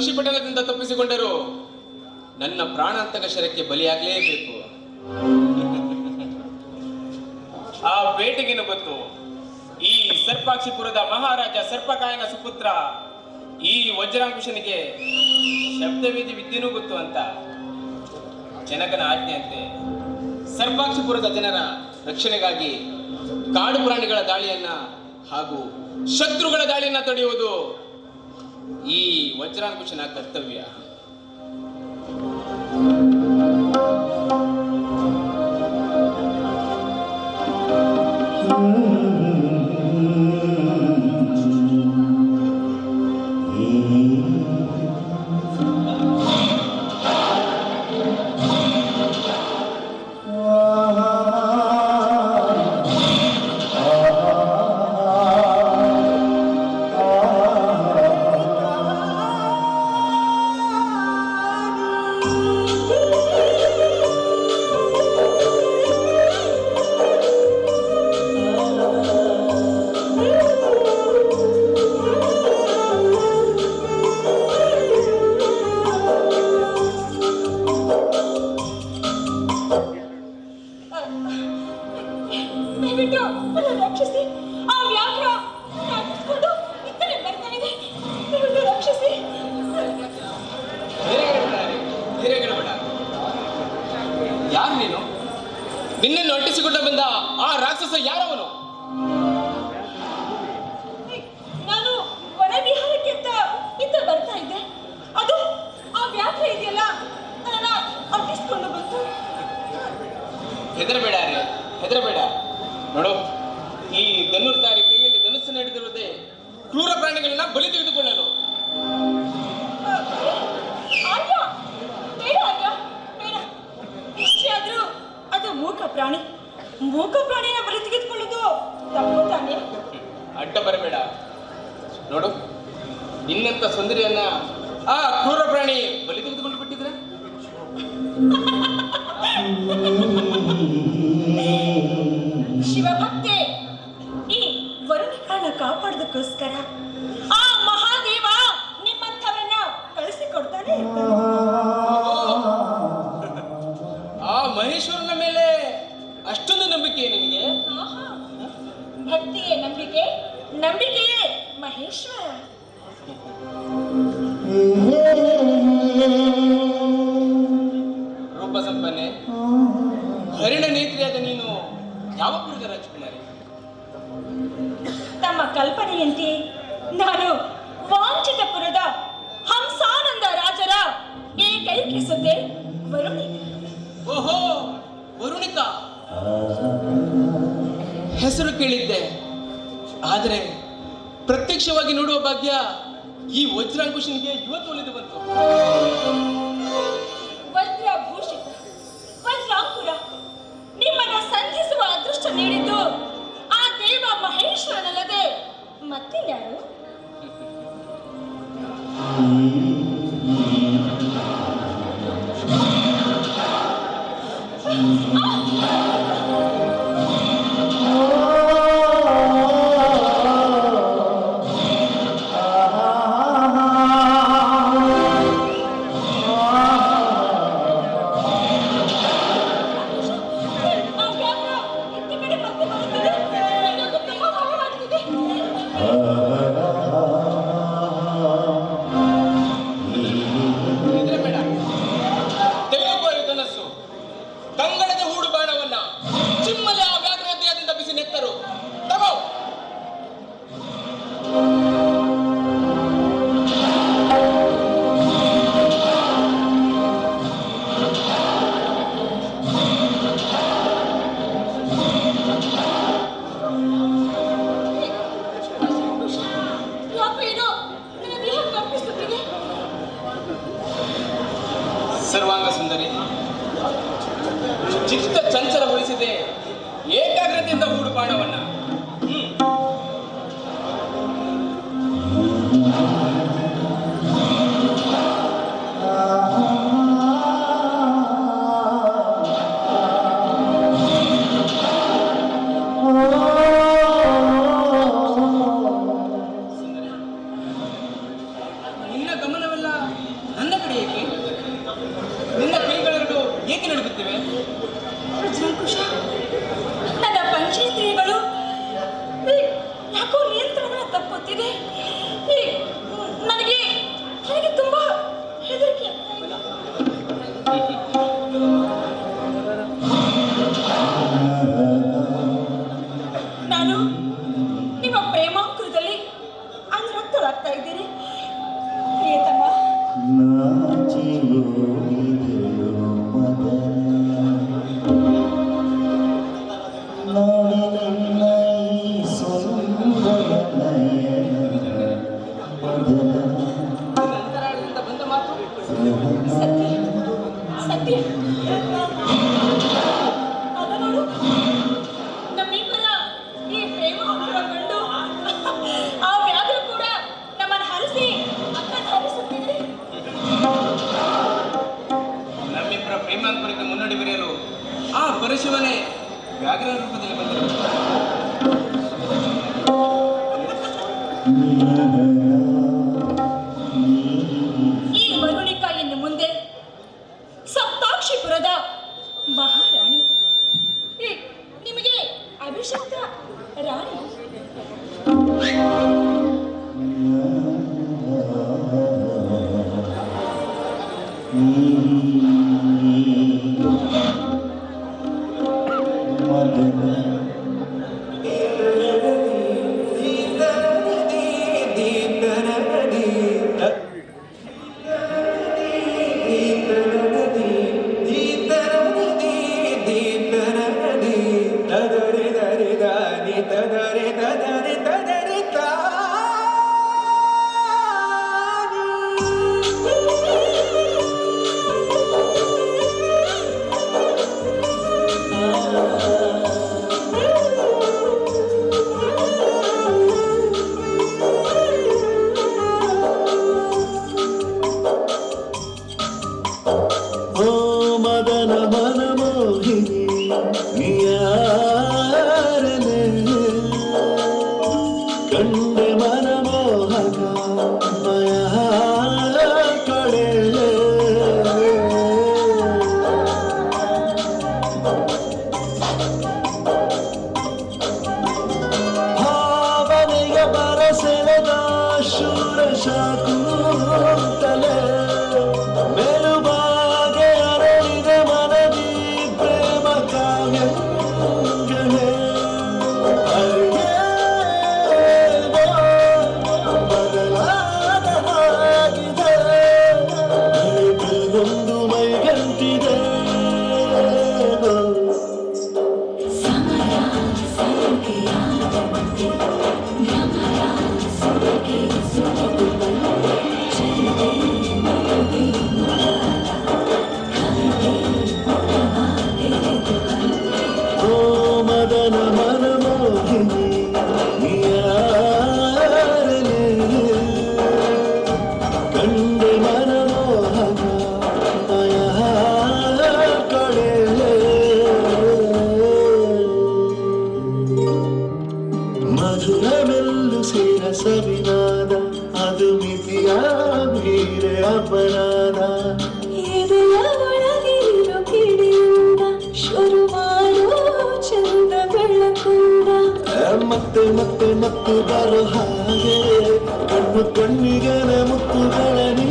ಅಕ್ಷಿಪಟಲದಿಂದ ತಪ್ಪಿಸಿಕೊಂಡರು. ನನ್ನ ಪ್ರಾಣಾಂತಕ ಶರಕ್ಕೆ ಬಲಿಯಾಗಲೇಬೇಕು. ಆ ಬೇಟೆಗೇನು ಗೊತ್ತು ಈ ಸರ್ಪಾಕ್ಷಿಪುರದ ಮಹಾರಾಜ ಸರ್ಪಕಾಯನ ಸುಪುತ್ರ, ಈ ವಜ್ರಾಂಕುಶನಿಗೆ ಶಬ್ದವೇದಿ ವಿದ್ಯೆನೂ ಗೊತ್ತು ಅಂತ ಜನಕನ ಆಜ್ಞೆಯಂತೆ ಸರ್ಪಾಕ್ಷಿಪುರದ ಜನರ ರಕ್ಷಣೆಗಾಗಿ ಕಾಡು ಪ್ರಾಣಿಗಳ ದಾಳಿಯನ್ನ ಹಾಗೂ ಶತ್ರುಗಳ ದಾಳಿಯನ್ನ ತಡೆಯುವುದು ಈ ವಜ್ರಾಂಕುಶನ ಕರ್ತವ್ಯ. ದಯವಿಟ್ಟು ರಕ್ಷಿಸಿ. ಆ ವ್ಯಾಘ್ರ ದಯವಿಟ್ಟು ರಕ್ಷಿಸಿ. ಧೈರ್ಯಗೆಡಬೇಡ ಯಾರು ನೀನು? ನಿನ್ನನ್ನು ಅಟ್ಟಿಸಿಕೊಂಡು ಬಂದ ಆ ರಾಕ್ಷಸ ಯಾರವನು? ನಾನು ವನ ವಿಹಾರಕ್ಕೆ ಬರ್ತಾ ಇದ್ದೆ. ಅದು ಆ ವ್ಯಾಘ್ರ ಇದೆಯಲ್ಲ ನನ್ನ ಬಂತು. ಹೆದರಬೇಡ ಮೂಕ ಪ್ರಾಣಿ. ಮೂಕ ಪ್ರಾಣಿನ ಬಲಿ ತೆಗೆದುಕೊಳ್ಳೋದು ತಪ್ಪು ತಾನೆ? ಅಡ್ಡ ಬರಬೇಡ. ನೋಡು ನಿನ್ನಂತ ಸುಂದರಿಯನ್ನ ಆ ಕ್ರೂರ ಪ್ರಾಣಿ ಬಲಿ ತೆಗೆದುಕೊಂಡು ಬಿಟ್ಟಿದ್ರೆ? ಶಿವಭಕ್ತೆ ಈ ವರುಣಿಕಾನ ಕಾಪಾಡೋದಕ್ಕೋಸ್ಕರ ಆ ರೂಪ ಸಂಪನ್ನೆ ಹರಿಣ ನೇತ್ರಿಯಾದ ನೀನು ಯಾವ ಕುರಿತ ರಾಜಕುಮಾರಿ? ತಮ್ಮ ಕಲ್ಪನೆಯಂತೆ ನಾನು ವಾಂಚಿತಪುರದ ಹಂಸಾನಂದ ರಾಜರ ಏಕೈಕ ಸುದ್ದೆ ವರುಣಿ. ಓಹೋ ವರುಣಿಕಾ ಹೆಸರು ಕೇಳಿದ್ದೆ. ಆದರೆ ಪ್ರತ್ಯಕ್ಷವಾಗಿ ನೋಡುವ ಭಾಗ್ಯ ಈ ವಜ್ರಾಂಕುಶನಿಗೆ ಇವತ್ತು ಒಲಿದು ಬಂತು. ವಜ್ರಭೂಷಿತ ವಜ್ರಾಂಕುರ ನಿಮ್ಮನ್ನ ಸಂಧಿಸುವ ಅದೃಷ್ಟ ನೀಡಿದ್ದು ಆ ದೇವ ಮಹೇಶ್ವರನಲ್ಲದೆ ಮತ್ತಿನ್ಯಾರು? सर्वांग सुंदरी चित्त चंद Oh. మధుర మెల్లు సిర సవినాద అది మిథియా వీరే అపరాధ ಇದೆಯ ಒಳಗಿರೋ ಕಿಡಿಯೂಡ ಶುರು ಮಾಡೋ ಚಂದ ಬೆಳಕೂಡ ಮತ್ತೆ ಮತ್ತೆ ಮತ್ತೆ ಬರೋ ಹಾಗೆ ಕಣ್ಣು ಕಣ್ಣಿಗನ ಮುತ್ತುಗಳ ನೀ